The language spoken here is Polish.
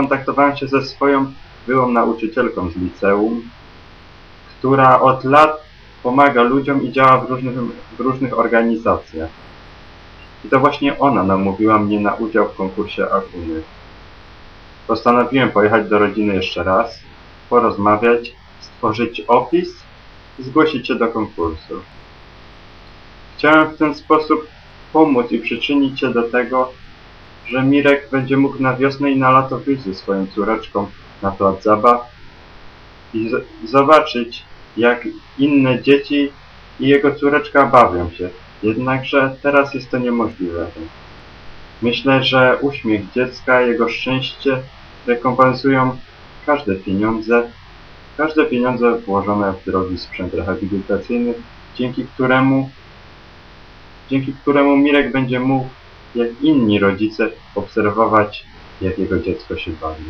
skontaktowałem się ze swoją byłą nauczycielką z liceum, która od lat pomaga ludziom i działa w różnych, w różnych organizacjach. I to właśnie ona namówiła mnie na udział w konkursie Aguny. Postanowiłem pojechać do rodziny jeszcze raz, porozmawiać, stworzyć opis i zgłosić się do konkursu. Chciałem w ten sposób pomóc i przyczynić się do tego, że Mirek będzie mógł na wiosnę i na lato wyjść ze swoją córeczką na plac zabaw i zobaczyć, jak inne dzieci i jego córeczka bawią się. Jednakże teraz jest to niemożliwe. Myślę, że uśmiech dziecka, jego szczęście rekompensują każde pieniądze, każde pieniądze włożone w drogi sprzęt rehabilitacyjny, dzięki któremu dzięki któremu Mirek będzie mógł, jak inni rodzice, obserwować, jak jego dziecko się bawi.